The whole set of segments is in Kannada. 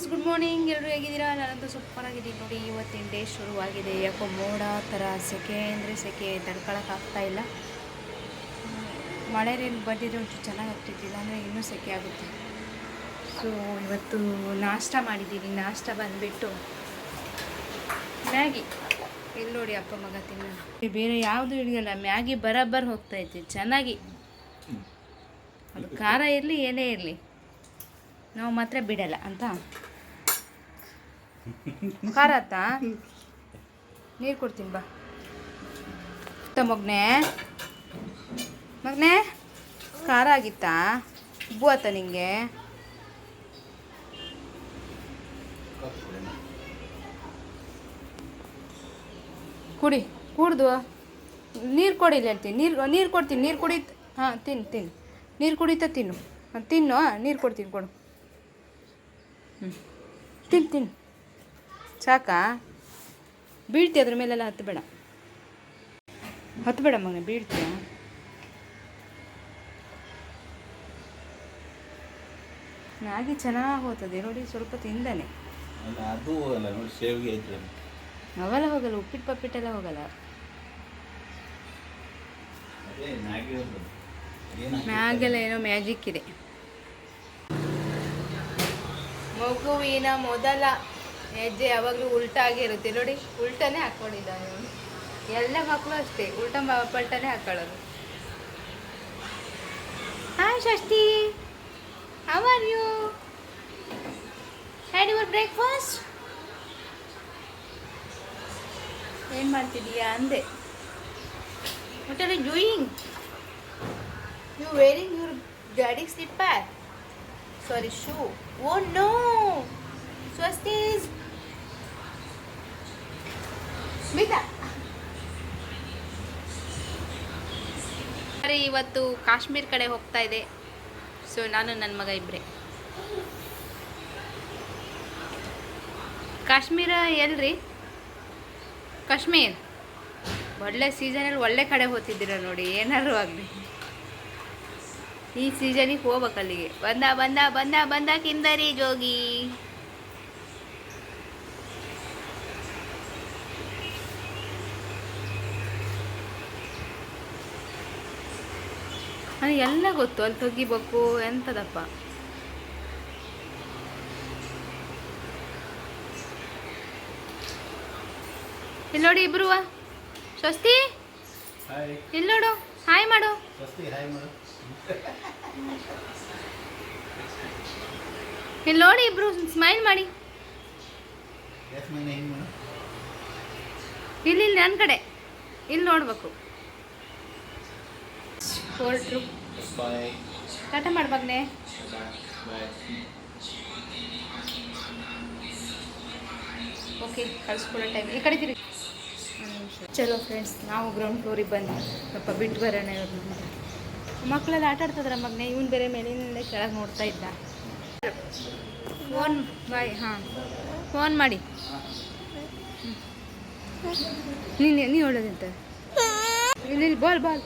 ಫ್ರೆಂಡ್ಸ್ ಗುಡ್ ಮಾರ್ನಿಂಗ್ ಎಲ್ಲರೂ ಹೇಗಿದ್ದೀರಾ? ನಾನಂತೂ ಸೂಪರ್ ಆಗಿದ್ದೀನಿ ನೋಡಿ. ಇವತ್ತಿನ ಡೇ ಶುರುವಾಗಿದೆ. ಯಾಕೋ ಮೋಡ ಥರ ಸೆಕೆ ಅಂದರೆ ಸೆಕೆ ತಡ್ಕೊಳಕ್ಕಾಗ್ತಾ ಇಲ್ಲ. ಮಳೆ ರೇನು ಬಂದಿದ್ರೆ ಒಂಚೂರು ಚೆನ್ನಾಗಿ ಆಗ್ತಿದ್ದಿಲ್ಲ ಅಂದರೆ ಇನ್ನೂ ಸೆಕೆ ಆಗುತ್ತೆ. ಸೊ ಇವತ್ತು ನಾಷ್ಟ ಮಾಡಿದ್ದೀನಿ. ನಾಷ್ಟ ಬಂದುಬಿಟ್ಟು ಮ್ಯಾಗಿ. ಇಲ್ಲಿ ನೋಡಿ ಅಪ್ಪ ಮಗ ತಿನ್ನೋಣ ಬೇರೆ ಯಾವುದು ಹಿಡಿಯಲ್ಲ ಮ್ಯಾಗಿ ಬರೋಬ್ಬರ್ ಹೋಗ್ತಾ ಇದ್ದೆ. ಚೆನ್ನಾಗಿ. ಅದು ಖಾರ ಇರಲಿ, ಏನೇ ಇರಲಿ. ನಾವು ಮಾತ್ರ ಬಿಡಲ್ಲ, ಅಂತ? ಖಾರ ಆತಾ? ನೀರು ಕೊಡ್ತೀನಿ ಬಾ. ಮಗ್ನೆ. ಮಗ್ನೆ, ಖಾರ ಆಗಿತ್ತಾ? ಉಬ್ಬು ಆತ ನಿಂಗೆ. ಕುಡಿ, ಕುಡ್ದು. ನೀರು ಕೊಡಿಲ್ಲ ಹೇಳ್ತೀನಿ. ನೀರು ನೀರು ಕೊಡ್ತೀನಿ, ನೀರು ಕುಡಿ. ಹಾಂ ತಿನ್ನು ತಿನ್ನು ನೀರು ಕುಡಿತಾ ತಿನ್ನು. ತಿನ್ನು ನೀರು ಕೊಡ್ತೀನಿ ಕೊಡು. ಹ್ಞೂ ತಿನ್ ತಿನ್ನು ಸಾಕಾ ಬೀಳ್ತಿ ಅದ್ರ ಮೇಲೆಲ್ಲ ಹತ್ತು ಬೇಡ ಹತ್ತು ಬೇಡ ಮಗನೇ ಬೀಳ್ತೀಯ? ಮ್ಯಾಗಿ ಚೆನ್ನಾಗಿ ಹೋಗ್ತದೆ. ನೋಡಿ ಸ್ವಲ್ಪ ತಿಂದಾನೆ. ಅದು ಹೋಗಲ್ಲ ನೋಡಿ ಸೇವಿಗೆ ಐತೆ ಅವೆಲ್ಲ ಹೋಗಲ್ಲ ಉಪ್ಪಿಟ್ಟು ಪಪ್ಪಿಟ್ಟೆಲ್ಲ ಹೋಗಲ್ಲ. ಮ್ಯಾಗೆಲ್ಲ ಏನೋ ಮ್ಯಾಜಿಕ್ ಇದೆ. ಮಗುವಿನ ಮೊದಲ ಹೆಜ್ಜೆ ಯಾವಾಗಲೂ ಉಲ್ಟಾಗಿ ಇರುತ್ತೆ. ನೋಡಿ, ಉಲ್ಟಾನೇ ಹಾಕ್ಕೊಂಡಿದ್ದಾನೆ ಎಲ್ಲ ಮಕ್ಕಳು ಅಷ್ಟೇ. ಉಲ್ಟ ಪಲ್ಟಾನೇ ಹಾಕೊಳ್ಳೋದು. Hi Shashti. How are you had your breakfast ಏನು ಮಾಡ್ತಿದೀಯಾ ಅಂದೆ. What are you doing you wearing your daddy slipper sorry shoe oh no Swastis! ಸರಿ, ಇವತ್ತು ಕಾಶ್ಮೀರ್ ಕಡೆ ಹೋಗ್ತಾ ಇದೆ. ಸೊ ನಾನು ನನ್ನ ಮಗ ಇಬ್ಬರೇ ಕಾಶ್ಮೀರ ಎಲ್ರಿ? ಕಾಶ್ಮೀರ್? ಒಳ್ಳೆ ಸೀಸನಲ್ಲಿ ಒಳ್ಳೆ ಕಡೆ ಹೋಗ್ತಿದ್ದೀರ ನೋಡಿ, ಏನಾದ್ರು ಆಗಲಿ. ಈ ಸೀಸನಿಗೆ ಹೋಗ್ಬೇಕಲ್ಲಿಗೆ ಬಂದ ಬಂದ ಬಂದ ಬಂದ ಕಿಂದರಿ ಜೋಗಿ. ನನಗೆ ಎಲ್ಲ ಗೊತ್ತು ಅಲ್ಲಿ ತೆಗಿಬೇಕು ಎಂಥದಪ್ಪ ಇಲ್ಲಿ ನೋಡಿ ಇಬ್ರು ಸ್ವಸ್ತಿ? ಹಾಯ್ ಇಲ್ಲಿ ನೋಡು ಹಾಯ್ ಮಾಡು. ಇಲ್ಲಿ ನೋಡಿ ಇಬ್ರು ಸ್ಮೈಲ್ ಮಾಡು. ಇಲ್ಲಿ ಇಲ್ಲಿ ನನ್ನ ಕಡೆ. ಇಲ್ಲಿ ನೋಡ್ಬೇಕು. ಹೊರಟ್ರು ಟಾಟ ಮಾಡ್ಬಾಗ್ನೆ ಓಕೆ ಕಳಿಸ್ಕೊಳ್ಳೋ ಟೈಮ್ ಈ ಕಡೆ ತಿರುಗಿ. ಚಲೋ ಫ್ರೆಂಡ್ಸ್ ನಾವು ಗ್ರೌಂಡ್ ಫ್ಲೋರಿಗೆ ಬಂದು ಸ್ವಲ್ಪ ಬಿಟ್ಟು ಬರೋಣ ಇವ್ರನ್ನ. ಮಕ್ಕಳೆಲ್ಲ ಆಟ ಆಡ್ತದ್ರ ಮಗ್ನೆ? ಇವನು ಬೇರೆ ಮೇಲಿನಿಂದ ಕೆಳಗೆ ನೋಡ್ತಾ ಇದ್ದ. ಫೋನ್ ಬಾಯ್ ಹಾಂ. ಫೋನ್ ಮಾಡಿ. ನೀನು ನೀ ಹೇಳೋದಂತ ಇಲ್ಲಿ ಬಾಲ್ ಬಾಲ್.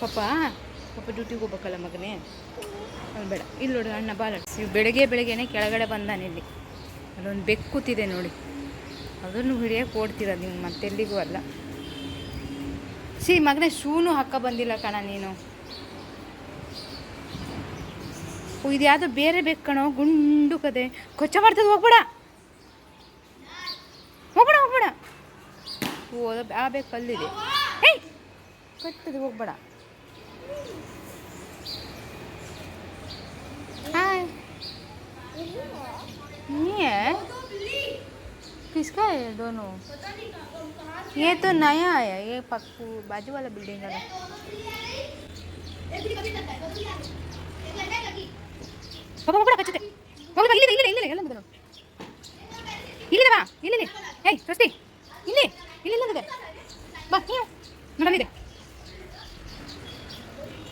ಪಾಪ ಪಾಪ ಡ್ಯೂಟಿಗೆ ಹೋಗ್ಬೇಕಲ್ಲ ಮಗನೇ? ಅಲ್ಲಿ ಬೇಡ. ಇಲ್ಲಿ ನೋಡಿ ಅಣ್ಣ ಬಾಲ ಇವು ಬೆಳಗ್ಗೆ ಬೆಳಗ್ಗೆನೆ ಕೆಳಗಡೆ ಬಂದಾನೆ ಇಲ್ಲಿ. ಅಲ್ಲೊಂದು ಬೆಕ್ಕುತ್ತಿದೆ ನೋಡಿ. ಅದನ್ನು ಹಿಡಿಯೋಕೆ ಓಡ್ತೀರ ನೀವು ಮತ್ತೆಲ್ಲಿಗೂ ಅಲ್ಲ. ಸಿ ಮಗನೇ, ಶೂನು ಹಾಕ ಬಂದಿಲ್ಲ ಕಣ ನೀನು. ಇದು ಯಾವುದೋ ಬೇರೆ ಬೇಕು ಕಣೋ, ಗುಂಡು ಕದೆ. ಕೊಚ್ಚ ಮಾಡ್ತದೆ ಹೋಗ್ಬೇಡ. ಹೋಗ್ಬೇಡ ಹೋಗ್ಬೇಡ. ಓ ಆ ಬೇಕು ಕಟ್ಟದೆ ಹೋಗ್ಬೇಡ हाय नहीं है किसका है दोनों ये तो नया आया ये पक्कू बाजू वाला बिल्डिंग वाला ಪಾಪ ಹೋಗ್ಬೇಡ ಕಚ್ಚುತ್ತೆ ಹೋಗ್ಬೇಡ ಇಲ್ಲಿದೆ ಇಲ್ಲಿದೆ ಇಲ್ಲಿದೆ ಎಲ್ಲ ಮುಗಿದು ಇಲ್ಲಿದೆ ಬಾ ಇಲ್ಲಿದೆ ಏಯ್ ಸ್ವಸ್ತಿ ಇಲ್ಲಿ ಇಲ್ಲಿ ಇಲ್ಲಿದೆ ಬಾ ನೀವು ನೋಡಲ್ಲಿದೆ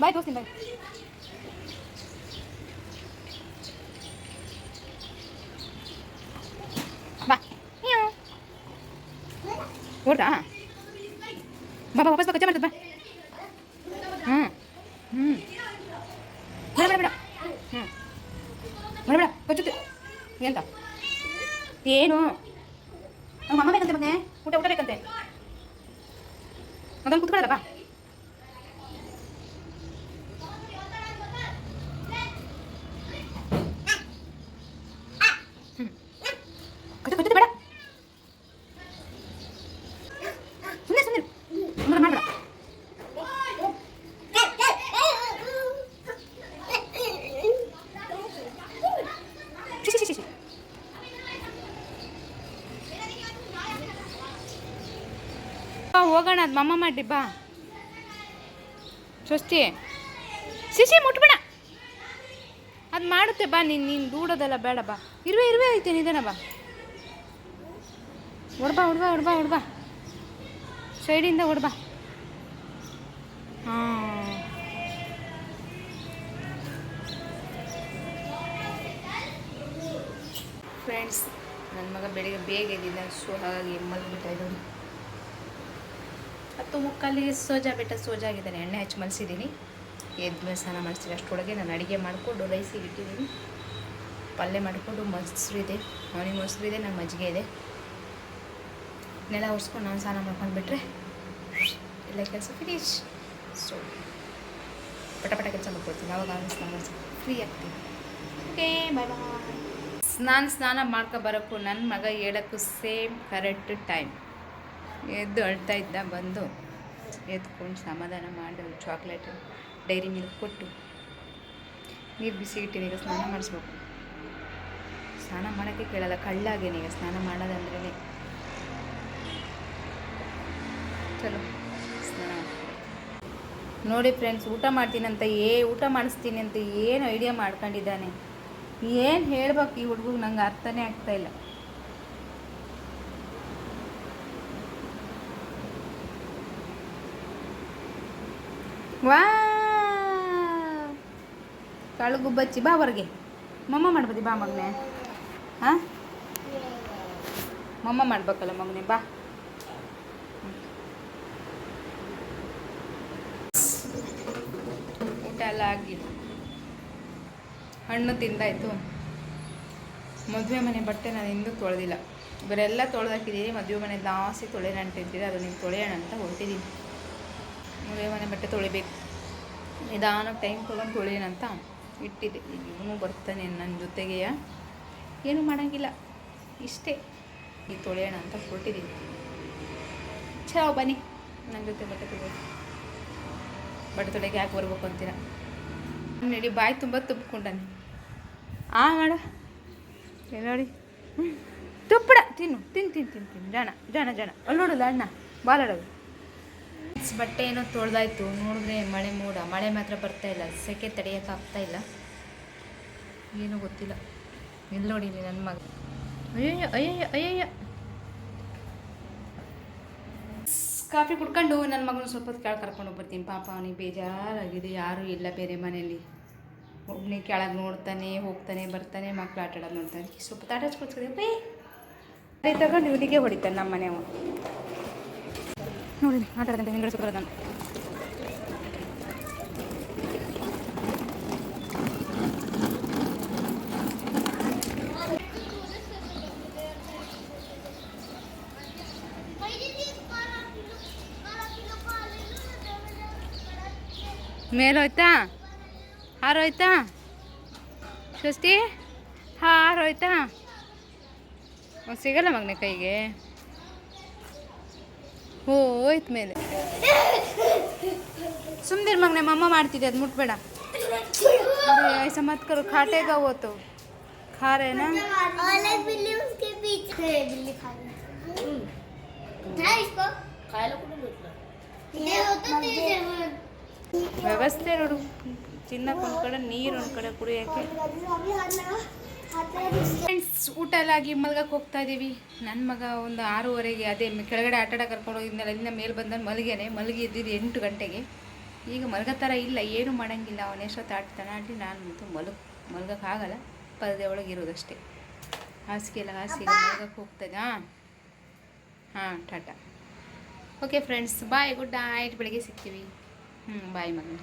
ಬಾಯ್ ತೋರಿಸ್ತೀನಿ ಬಾಯ್ ಬಾ ಮ್ಯಾವ್. ಓಡ್ದಾ ಬಾ ಬಾ ವಾಪಸ್ ಬಾ ಕಚ್ಚೆ ಮಾಡ್ತದ ಬಾ ಹ್ಞೂ ಹ್ಞೂ ಬೇಡ ಬೇಡ ಬೇಡ ಹ್ಞೂ ಬೇಡ ಬಚ್ಚುತ್ತೆ ಎಂತ ಏನು ನಮ್ಮ ಅಮ್ಮ ಬೇಕಂತೆ ಮತ್ತೆ ಊಟ ಊಟ ಬೇಕಂತೆ ಅದನ್ನು ಕುತ್ಕೊಳ್ಳಲ್ಲ ಬಾ ಹ್ಮ್. ಕಚ್ಚು ಕಚ್ಚುತ್ತೆ ಬೇಡ. ಸುಮ್ಮನೆ ಸುಮ್ಮನೆ ಮಾಡಬೇಡ ಹೋಗೋಣ. ಅದು ಮಮ್ಮ ಮಾಡಿ ಬಾ. ಸ್ವಸ್ತಿ ಸಿಸಿ ಮುಟ್ಬೇಡ. ಅದು ಮಾಡುತ್ತೆ, ಬಾ, ನೀನು ನೀನು ದೂಡೋದೆಲ್ಲ ಬೇಡ, ಬಾ. ಇರುವೆ ಇರುವೆ ಐತೆ, ನಿಧಾನ ಬಾ. ಹೊಡ್ಬಾ ಹೊಡ್ಬಾ ಹೊಡ್ಬಾ ಹೊಡ್ಬಾ ಸೈಡಿಂದ ಹೊಡ್ಬಾ ಫ್ರೆಂಡ್ಸ್ ನನ್ನ ಮಗ ಬೆಳಿಗ್ಗೆ ಬೇಗ ಎದ್ದಿದ್ದ ಸೊ ಹಾಗಾಗಿ ಮಲ್ಗಿಬಿಟ್ಟ ಹತ್ತು ಮುಕ್ಕಾಲಿಗೆ ಸೋಜಾ ಬೆಟ್ಟ ಸೋಜಾಗಿದ್ದಾನೆ, ಎಣ್ಣೆ ಹಚ್ಚಿ ಮಲಸಿದ್ದೀನಿ. ಎದ್ಮೇಲೆ ಸ್ನಾನ ಮಾಡಿಸ್ತೀನಿ ಅಷ್ಟರೊಳಗೆ ನಾನು ಅಡುಗೆ ಮಾಡಿಕೊಂಡು ರೈಸಿಗೆ ಇಟ್ಟಿದ್ದೀನಿ. ಪಲ್ಯ ಮಾಡಿಕೊಂಡು ಮೊಸರು ಇದೆ. ಅವನಿಗೆ ಮೊಸರು ಇದೆ ಮಜ್ಜಿಗೆ ಇದೆ. ನೆಲ ಒರೆಸ್ಕೊಂಡು ನಾನು ಸ್ನಾನ ಮಾಡ್ಕೊಂಡು ಬಿಟ್ಟರೆ ಎಲ್ಲ ಕೆಲಸ ಫಿನಿಶ್ ಸೊ ಪಟ ಪಟ ಕೆಲಸ ಮಾಡ್ಕೊಡ್ತೀನಿ ಅವಾಗ ನಾನು ಸ್ನಾನ ಫ್ರೀ ಆಗ್ತೀನಿ. ಓಕೆ ಬಾಯ್ ಬಾಯ್ ನಾನು ಸ್ನಾನ ಮಾಡ್ಕೊ ಬರೋಕ್ಕೂ ನನ್ನ ಮಗ ಹೇಳೋಕ್ಕೂ ಸೇಮ್ ಕರೆಕ್ಟ್ ಟೈಮ್ ಎದ್ದು ಅಳ್ತಾ ಇದ್ದ, ಬಂದು ಎದ್ಕೊಂಡು ಸಮಾಧಾನ ಮಾಡಿ ಚಾಕ್ಲೇಟ್ ಡೈರಿ ಮಿಲ್ಕ್ ಕೊಟ್ಟು ನೀರು ಬಿಸಿ ಇಟ್ಟಿನಿ ಈಗ ಸ್ನಾನ ಮಾಡಿಸ್ಬೇಕು. ಸ್ನಾನ ಮಾಡೋಕ್ಕೆ ಕೇಳಲ್ಲ, ಕಳ್ಳಾಗೇನೆ ಈಗ ಸ್ನಾನ ಮಾಡೋದಂದ್ರೇ ಚಲೋ, ಸ್ನಾನ. ನೋಡಿ ಫ್ರೆಂಡ್ಸ್ ಊಟ ಮಾಡ್ತೀನಂತ, ಏ ಊಟ ಮಾಡಿಸ್ತೀನಿ ಅಂತ ಏನು ಐಡಿಯಾ ಮಾಡ್ಕೊಂಡಿದ್ದಾನೆ. ಏನು ಹೇಳ್ಬೇಕು ಈ ಹುಡುಗ ನಂಗೆ ಅರ್ಥನೇ ಆಗ್ತಾ ಇಲ್ಲ. ವಾ ಕಳುಗು ಬಚ್ಚಿ ಬಾ ಹೊರಗೆ. ಮಮ್ಮ ಮಾಡ್ಬೋದಿ ಬಾ ಮಗನೆ. ಹಾಂ? ಮಮ್ಮ ಮಾಡ್ಬೇಕಲ್ಲ ಮಗನೆ, ಬಾ. ಊಟ ಎಲ್ಲ ಆಗಿ. ಹಣ್ಣು ತಿಂದಾಯ್ತು. ಮದುವೆ ಮನೆ ಬಟ್ಟೆ ನಾನು ಇಂದು ತೊಳೆದಿಲ್ಲ. ಇವರೆಲ್ಲ ತೊಳೆದಾಕಿದ್ದೀನಿ ಮದುವೆ ಮನೆ ದಾಸಿ ತೊಳೆಯೋಣ ಅಂತ ಇದ್ದೀರಿ ಅದು ನೀವು ತೊಳೆಯೋಣ ಅಂತ ಹೊರಟಿದ್ದೀನಿ. ಮದುವೆ ಮನೆ ಬಟ್ಟೆ ತೊಳಿಬೇಕು. ನಿಧಾನಕ್ಕೆ ಟೈಮ್ ತೊಗೊಂಡು ತೊಳೆಯೋಣ ಅಂತ. ಇಟ್ಟಿದ್ದೆ ಈಗ ಇವನು ಬರ್ತಾನೆ ನನ್ನ ಜೊತೆಗೆಯ? ಏನೂ ಮಾಡೋಂಗಿಲ್ಲ. ಇಷ್ಟೇ. ಈ ತೊಳೆಯೋಣ ಅಂತ ಕೊಟ್ಟಿದ್ದೀನಿ ಚಾವ್ ಬನ್ನಿ. ನನ್ನ ಜೊತೆ ಬಟ್ಟೆ ತೊಗೊಳ್ಳಿ. ಬಟ್ಟೆ ತೊಳೆಗೆ ಯಾಕೆ ಬರ್ಬೇಕು ಅಂತೀರ? ನೋಡಿ, ಬಾಯಿ ತುಂಬ ತುಪ್ಕೊಂಡಾನೆ ಆ, ಮಾಡ. ನೋಡಿ. ತುಪ್ಪಡ, ತಿನ್ನು. ತಿನ್ ತಿನ್ ತಿನ್ ತಿನ್. ಜಾಣ ಜಾಣ ಜಾಣ. ಅಲ್ಲಿ ನೋಡಲ್ಲ ಅಣ್ಣ. ಬಾಲಾಡೋದು ಬಟ್ಟೆ ಏನೋ ತೊಳೆದಾಯ್ತು. ನೋಡಿದ್ರೆ ಮಳೆ ಮೂಡ. ಮಳೆ ಮಾತ್ರ ಬರ್ತಾ ಇಲ್ಲ. ಸೆಕೆ ತಡೆಯೋಕ್ಕಾಗ್ತಾ ಇಲ್ಲ. ಏನೂ ಗೊತ್ತಿಲ್ಲ. ಇಲ್ಲಿ ನೋಡಿ ಇಲ್ಲಿ ನನ್ನ ಮಗ. ಅಯ್ಯಯ್ಯ ಅಯ್ಯಯ್ಯ ಅಯ್ಯಯ್ಯ. ಕಾಫಿ ಕುಡ್ಕೊಂಡು ನನ್ನ ಮಗನ ಸ್ವಲ್ಪ ಹೊತ್ತು ಕೆಳಗೆ ಕರ್ಕೊಂಡು ಹೋಗ್ಬರ್ತೀನಿ. ಪಾಪ ಅವನಿಗೆ ಬೇಜಾರಾಗಿದೆ. ಯಾರೂ ಇಲ್ಲ ಬೇರೆ ಮನೆಯಲ್ಲಿ. ಒಬ್ಬನೇ ಕೆಳಗೆ ನೋಡ್ತಾನೆ, ಹೋಗ್ತಾನೆ, ಬರ್ತಾನೆ, ಮಕ್ಳು ಆಟಾಡೋದು ನೋಡ್ತಾನೆ. ಸ್ವಲ್ಪ ತಾಟ ಹಚ್ಕೊಳ್ತಾರೆ ಬೈ ಅದೇ ತಗೊಂಡು ಇವನಿಗೆ ಹೊಡಿತಾನೆ ನಮ್ಮ ಮನೆಯವ ನೋಡಿ ಆಟ ಆಡ್ತಾನೆ ಹಿಂಗಡೆ ಸುತ್ತ ನಾನು. ಮೇಲೋಯ್ತಾ? ಹಾರೋಯ್ತಾ? ಸ್ವಸ್ತಿ ಹಾರೋಯ್ತಾ? ಸಿಗಲ್ಲ ಮಗನೆ ಕೈಗೆ. ಹೋಯ್ತು ಮೇಲೆ ಸುಮ್ಮನೆ ಮಗನೆ ಮಮ್ಮ ಮಾಡ್ತಿದ್ದೆ ಅದು ಮುಟ್ಬೇಡ अरे ऐसा मत करो खाटेगा वो तो खा रहे ना और एक बिल्ली उसके पीछे है बिल्ली खा रही है इसको खाया ये होता तेरे ವ್ಯವಸ್ಥೆ ನೋಡು ತಿನ್ನಕ್ಕೆ ಒಂದು ಕಡೆ ನೀರು ಒಂದು ಕಡೆ ಕುಡಿಯೋಕ್ಕೆ ಫ್ರೆಂಡ್ಸ್ ಊಟ ಎಲ್ಲ ಆಗಿ ಮಲ್ಗಕ್ಕೆ ಹೋಗ್ತಾ ಇದ್ದೀವಿ ನನ್ನ ಮಗ ಒಂದು ಆರೂವರೆಗೆ ಅದೇ ಕೆಳಗಡೆ ಆಟ ಆಡ ಕರ್ಕೊಂಡು ಹೋಗಿದ್ನಲ್ಲ ಅಲ್ಲಿಂದ ಮೇಲೆ ಬಂದ ಮಲಗೇನೆ ಮಲಗಿ ಎದ್ದಿದ್ದು ಎಂಟು ಗಂಟೆಗೆ. ಈಗ ಮಲಗೋ ಥರ ಇಲ್ಲ ಏನು ಮಾಡೋಂಗಿಲ್ಲ. ಅವನ ಎಷ್ಟೊತ್ತು ಆಡ್ತಾನೆ ಆಡಿ ನಾನು ಮತ್ತು ಮಲಗ್ ಮಲ್ಗೋಕ್ಕಾಗಲ್ಲ ಪರದೆ ಒಳಗೆ ಇರೋದಷ್ಟೇ. ಹಾಸಿಗೆ ಎಲ್ಲ ಹಾಸಿಗೆ ಮಲಗಕ್ಕೆ ಹೋಗ್ತದೆ ಹಾಂ. ಹಾಂ tata. Okay friends bye good night ಬೆಳಗ್ಗೆ ಸಿಗ್ತೀವಿ. ಹ್ಞೂ ಬಾಯ್ ಮಗನ.